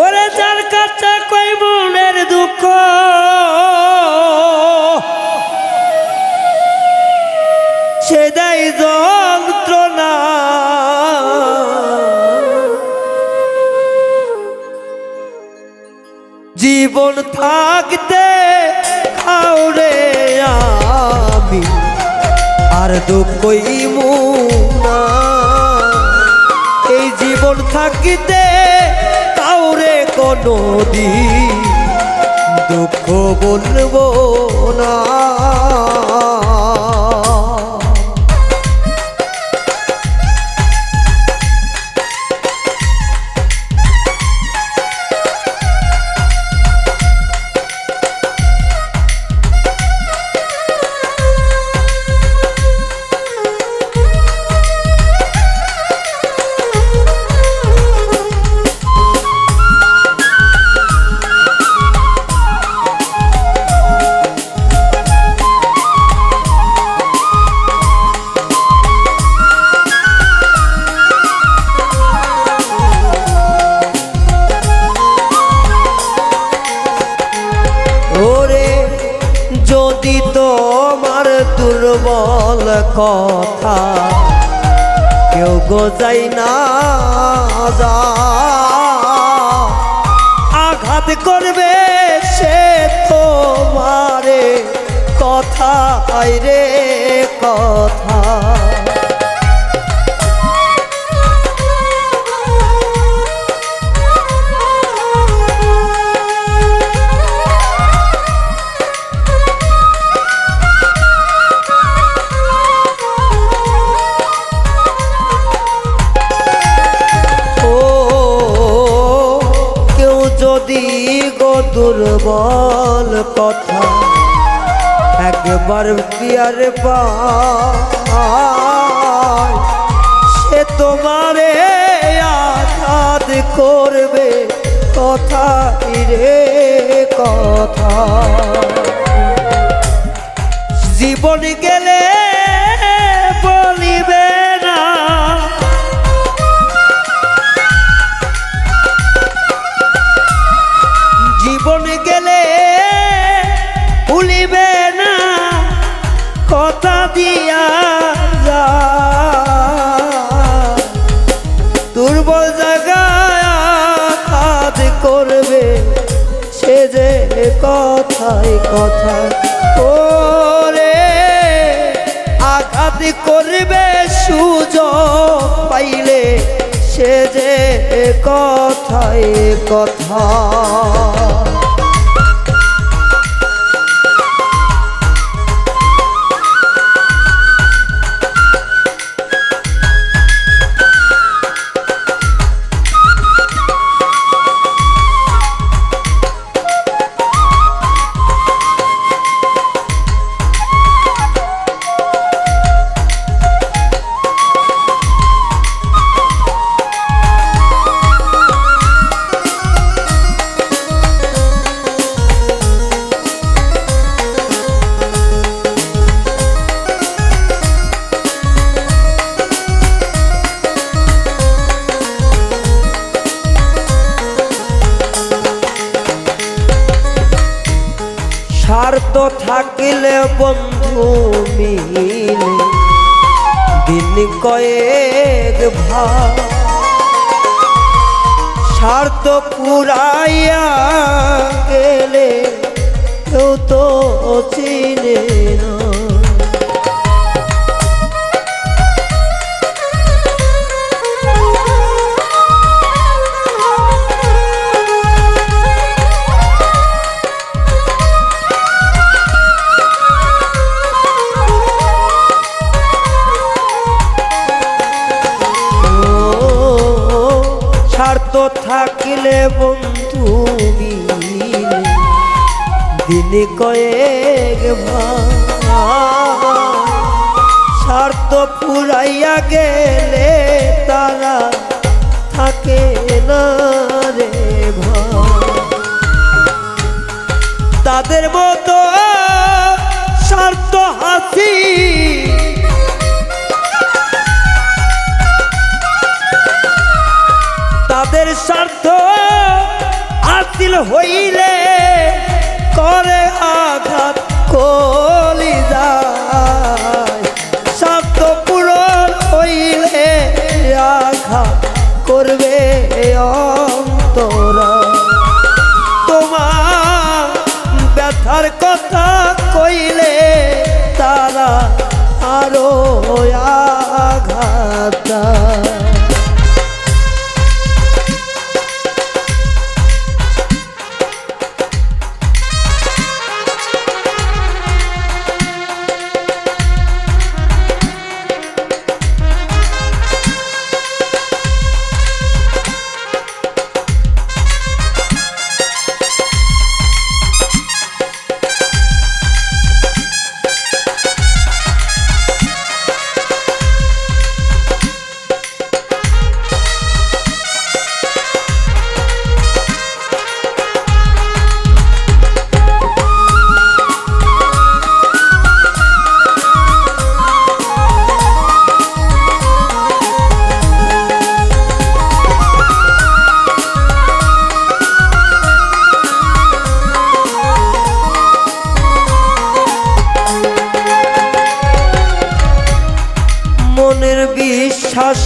ওরে যার কাছে কই মনের দুঃখ? সে দেয় যন্ত্রণা। জীবন থাকতে খাওরে আমি, আর দুঃখই মুনা। এই জীবন থাকিতে কোনো দিন দুঃখ বলব না। কথা। কেউ গোজাই না যা। আঘাত করবে সে তোমারে। কথা রে কথা। একবার পিয়ার পায়? সে তোমারে আঘাত করবে কথা রে কথা। জীবন গেলে দুর্বল জায়গায় করবে সে যে কথাই কথা করে। আঘাত করবে সুযোগ পাইলে সে যে কথাই কথা। দিন কয়েক ভা স্বার্থ পুরাইয়া গেলে কেউ তো চিনে না। স্বার্থ থাকিলে বন্ধু দিন কয়েক স্বার্থ পুরাইয়া গেলে তারা থাকে না রে তাদের মতো স্বার্থ হাসি স্বার্থ হাসিল হইলে করে আঘাত কলি যায় পূরণ হইলে আঘাত করবে অন্তরা। তোমার ব্যথার কথা কইলে তারা আরও আঘাত।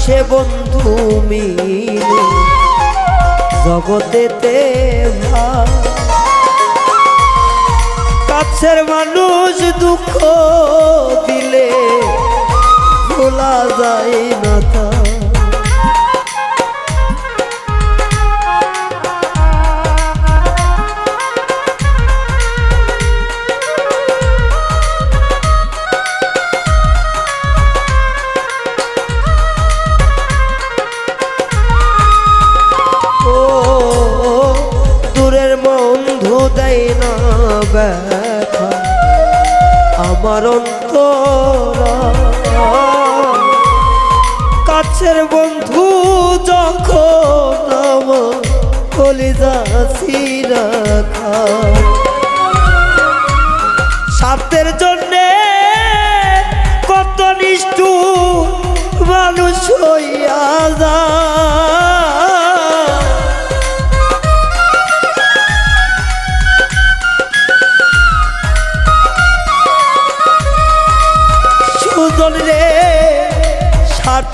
বিশ্বাসে বন্ধু মিলে জগতেতে ভাই। কাছের মানুষ দুঃখ দিলে ভোলা যায় আমার অন্তরা কাছের বন্ধু যখন আমার কলিজা খা স্বার্থের জন্যে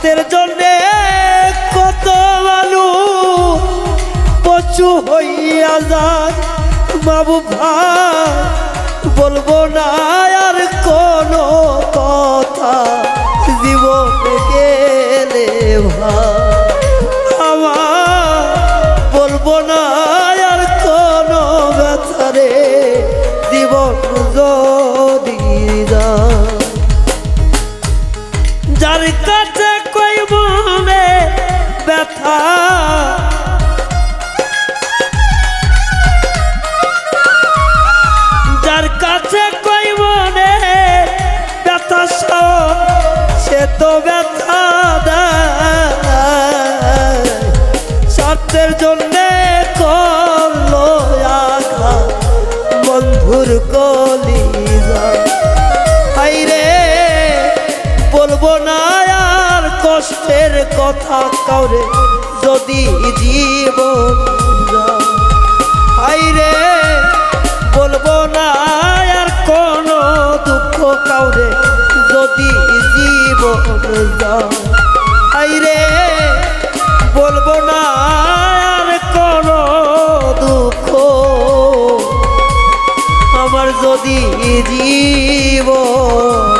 স্বার্থের জন্যে কত মানুষ পশু হইয়া যায় বাবু ভাই বলব না আর কোনো কথা। জীবন গেলে ভাই আমার বলব না আর কোনো ব্যথারে জীবন ব্যথা। যার কাছে কই মনে ব্যথা সে তো ব্যথা স্বার্থের জন্যে করল আঘাত, বন্ধুর কলি হাইরে বলব না কষ্টের কথা কাউরে যদি জীবন যায়। হাইরে বলব না আর কোনো দুঃখ কাউরে যদি জীবন যায়। হাইরে বলব না আর কোনো দুঃখ আমার যদি জীবন